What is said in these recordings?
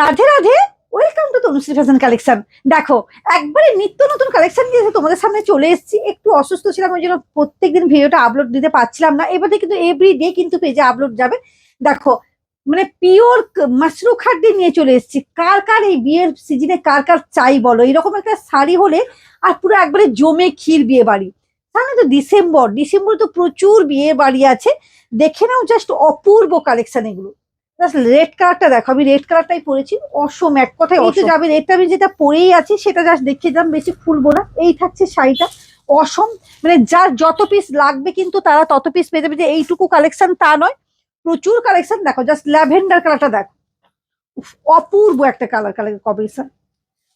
Radhe Radhe welcome to Tanushree fashion collection দেখো, একবারে নিত্য নতুন কালেকশন নিয়ে তোমাদের সামনে চলে এসেছি, একটু অসুস্থ ছিলাম, ওই জন্য প্রত্যেকদিন ভিডিওটা আপলোড দিতে পারছিলাম না। এবারে কিন্তু এভরি ডে কিন্তু পেজে আপলোড যাবে। দেখো মানে পিওর মাশরু খাট দিয়ে নিয়ে চলে এসেছি। কার কার এই বিয়ের সিজনে কার কার চাই বলো? এরকম একটা শাড়ি হলে আর পুরো একবারে জমে ক্ষীর বিয়ে বাড়ি। সামনে তো ডিসেম্বর ডিসেম্বর তো প্রচুর বিয়ে বাড়ি আছে। দেখে নাও জাস্ট অপূর্ব কালেকশন এগুলো। জাস্ট রেড কালারটা দেখো আমি রেড কালারটাই পরেছি অসম এক কথায়। অসম। যাবে রেডটা আমি যেটা পরেই আছি সেটা জাস্ট দেখিয়ে দিলাম বেশি ফুলবো না। এই থাকছে শাড়িটা অসম। মানে যার যত পিস লাগবে কিন্তু তারা তত পিস পেয়ে যাবে যে এইটুকু কালেকশন তা নয় প্রচুর কালেকশন দেখো জাস্ট ল্যাভেন্ডার কালারটা দেখো। উফ, অপূর্ব একটা কালার কালার কম্বিনেশন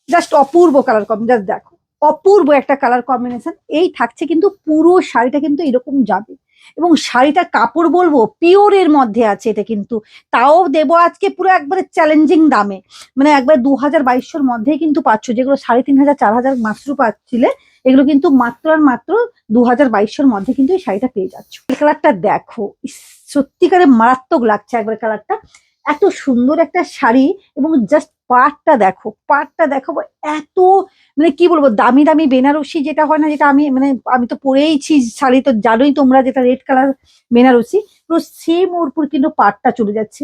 জাস্ট অপূর্ব কালার কম্বিনেশন জাস্ট দেখো। অপূর্ব একটা কালার কম্বিনেশন এই থাকছে কিন্তু পুরো শাড়িটা কিন্তু এরকম যাবে। এবং শাড়িটা কাপড় বলব পিওরের মধ্যে আছে এটা কিন্তু। তাও দেব আজকে পুরো একবারে চ্যালেঞ্জিং দামে। মানে একবার দু হাজার বাইশশোর মধ্যেই কিন্তু পাচ্ছ, যেগুলো সাড়ে তিন হাজার চার হাজার মাত্র পাচ্ছিলে, এগুলো কিন্তু মাত্র আর মাত্র দু হাজার বাইশশোর মধ্যে কিন্তু এই শাড়িটা পেয়ে যাচ্ছ। কালারটা দেখো সত্যিকারে মারাত্মক লাগছে একবার কালারটা এত সুন্দর একটা শাড়ি এবং জাস্ট পাটটা দেখো পাটটা দেখো এত মানে কি বলব, দামি দামি বেনারসি যেটা হয় না যেটা আমি মানে আমি তো পরেইছি শাড়ি তো জানোই তোমরা যেটা রেড কালার বেনারসি, পুরো সেম ওর উপর কিন্তু পাটটা চলে যাচ্ছে।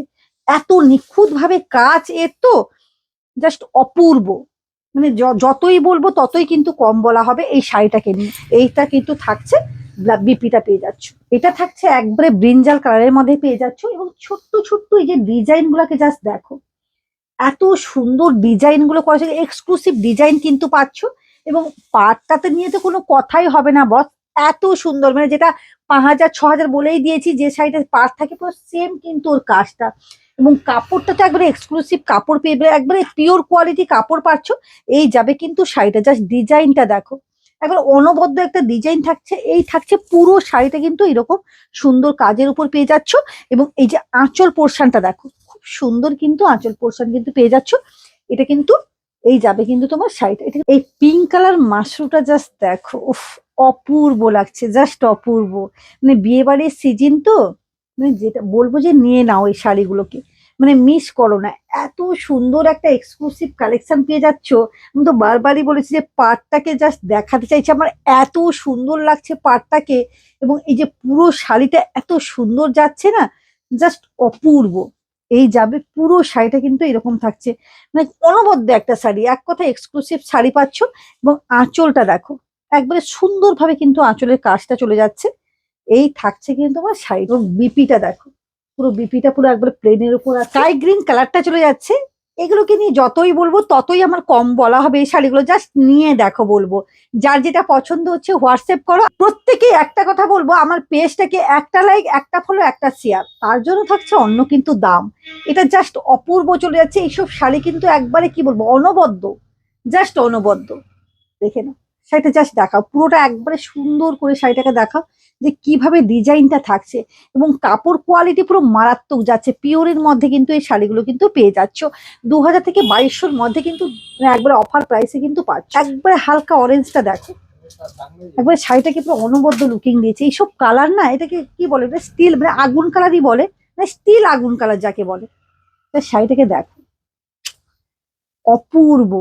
এত নিখুঁত ভাবে কাজ এর তো জাস্ট অপূর্ব। মানে যতই বলব ততই কিন্তু কম বলা হবে এই শাড়িটাকে নিয়ে। এইটা কিন্তু থাকছে বিপিটা পেয়ে যাচ্ছ। এটা থাকছে একবারে ব্রিঞ্জাল কালারের মধ্যে পেয়ে যাচ্ছ এবং ছোট্ট ছোট্ট এই যে ডিজাইন গুলাকে জাস্ট দেখো। এত সুন্দর ডিজাইনগুলো করেছে এক্সক্লুসিভ ডিজাইন কিন্তু পাচ্ছ এবং পাটটাতে নিয়ে তো কোনো কথাই হবে না বস এত সুন্দর মানে যেটা পাঁচ হাজার, ছ হাজার বলেই দিয়েছি, যে শাড়িটা পাট থাকে পুরো সেম কিন্তু ওর কাজটা। এবং কাপড়টা তো একবারে এক্সক্লুসিভ কাপড় পেয়ে, একবারে পিওর কোয়ালিটি কাপড় পাচ্ছ। এই যাবে কিন্তু শাড়িটা জাস্ট ডিজাইনটা দেখো। একবার অনবদ্য একটা ডিজাইন থাকছে, এই থাকছে পুরো শাড়িটা কিন্তু এরকম সুন্দর কাজের উপর পেয়ে যাচ্ছ এবং এই যে আঁচল পোর্শনটা দেখো, খুব সুন্দর কিন্তু আঁচল পোর্শন কিন্তু পেয়ে যাচ্ছ। এটা কিন্তু, এই যাবে কিন্তু তোমার শাড়িটা। এটা এই পিঙ্ক কালার মাশরুটা জাস্ট দেখো, উফ, অপূর্ব লাগছে জাস্ট অপূর্ব। মানে বিয়ে বাড়ির সিজন তো মানে যেটা বলব যে নিয়ে নাও এই শাড়িগুলোকে। মানে মিস করো না। এত সুন্দর একটা এক্সক্লুসিভ কালেকশন পেয়ে যাচ্ছ। আমি তো বারবারই বলেছি যে পাটটাকে জাস্ট দেখাতে চাইছি। আমার এত সুন্দর লাগছে পাটটাকে এবং এই যে পুরো শাড়িটা এত সুন্দর যাচ্ছে না জাস্ট অপূর্ব। এই যাবে পুরো শাড়িটা কিন্তু এরকম থাকছে। মানে অনবদ্য একটা শাড়ি। এক কথা এক্সক্লুসিভ শাড়ি পাচ্ছ এবং আঁচলটা দেখো। একবারে সুন্দরভাবে কিন্তু আঁচলের কাজটা চলে যাচ্ছে। এই থাকছে কিন্তু তোমার শাড়ি এবং বিপিটা দেখো। পুরো বিপিটা পুরো একবার প্লেনের উপর স্কাই গ্রিন কালারটা চলে যাচ্ছে। এগুলোকে নিয়ে যতই বলব, ততই আমার কম বলা হবে। এই শাড়িগুলো জাস্ট নিয়ে দেখো বলব। যার যেটা পছন্দ হচ্ছে, হোয়াটসঅ্যাপ করো। প্রত্যেকে একটা কথা বলব, আমার পেজটাকে একটা লাইক একটা ফলো একটা শেয়ার তার জন্য থাকছে অন্য কিন্তু দাম। এটা জাস্ট অপূর্ব চলে যাচ্ছে। এইসব শাড়ি কিন্তু একবারে কি বলব, অনবদ্য। জাস্ট অনবদ্য। দেখে নাও। শাড়িটা জাস্ট দেখাও। পুরোটা একবারে সুন্দর করে শাড়িটাকে দেখাও। যে কীভাবে ডিজাইনটা থাকছে এবং কাপড় কোয়ালিটি পুরো মারাত্মক যাচ্ছে। পিওরের মধ্যে কিন্তু এই শাড়িগুলো কিন্তু পেয়ে যাচ্ছ। দু হাজার থেকে বাইশশোর মধ্যে কিন্তু একবারে অফার প্রাইসে কিন্তু পাচ্ছ। একবারে হালকা অরেঞ্জটা দেখো। একবারে শাড়িটাকে পুরো অনবদ্য লুকিং দিয়েছে। এইসব কালার না, এটাকে কি বলে? স্টিল মানে আগুন কালারই বলে। না স্টিল আগুন কালার যাকে বলে। শাড়িটাকে দেখো। অপূর্ব।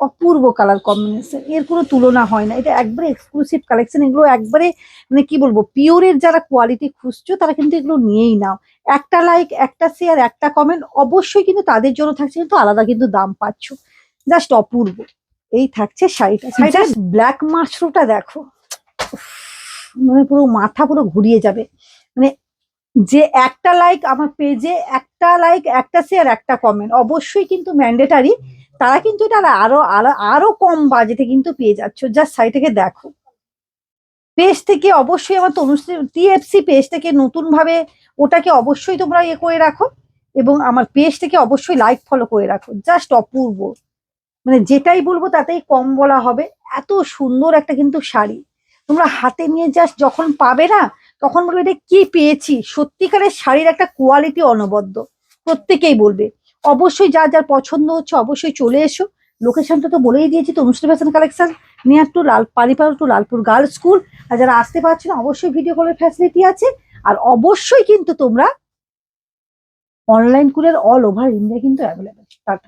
অপূর্ব কালার কম্বিনেশন এর কোনো তুলনা হয় না। এটা একবারে এক্সক্লুসিভ কালেকশন এগুলো একবারে মানে কি বলব পিওরের যারা কোয়ালিটি খুঁজছো তারা কিন্তু এগুলো নিয়েই নাও। একটা লাইক একটা শেয়ার একটা কমেন্ট অবশ্যই কিন্তু তাদের জন্য থাকছে কিন্তু আলাদা কিন্তু দাম পাচ্ছ। জাস্ট অপূর্ব। এই থাকছে শাড়িটা। শাড়িটা ব্ল্যাক মাশরুমটা দেখো। মানে পুরো মাথা পুরো ঘুরিয়ে যাবে। মানে যে একটা লাইক আমার পেজে একটা লাইক একটা শেয়ার একটা কমেন্ট অবশ্যই কিন্তু ম্যান্ডেটারি তারা কিন্তু এটা আরও আরও আরও কম বাজেটে কিন্তু পেয়ে যাচ্ছ। জাস্ট সাইটটাকে দেখো। পেজ থেকে অবশ্যই আমার তনুশ্রী টিএফসি পেজ থেকে নতুন ভাবে ওটাকে অবশ্যই তোমরা ইয়ে করে রাখো এবং আমার পেজ থেকে অবশ্যই লাইক ফলো করে রাখো। জাস্ট অপূর্ব। মানে যেটাই বলব তাতেই কম বলা হবে। এত সুন্দর একটা কিন্তু শাড়ি। তোমরা হাতে নিয়ে জাস্ট যখন পাবে না, তখন বলবে, এটা কি পেয়েছি? সত্যিকারের শাড়ির একটা কোয়ালিটি অনবদ্য। প্রত্যেকেই বলবে। অবশ্যই যা, যার পছন্দ হচ্ছে অবশ্যই চলে এসো। লোকেশনটা তো বলেই দিয়েছি তো অনুষ্ঠান fashion collection near to Lal, Panipara to Lalpur girls school আর যারা আসতে পারছ না, অবশ্যই ভিডিও কলের ফ্যাসিলিটি আছে। আর অবশ্যই কিন্তু তোমরা অনলাইন কুলের অল ওভার ইন্ডিয়া কিন্তু অ্যাভেলেবেল টাটা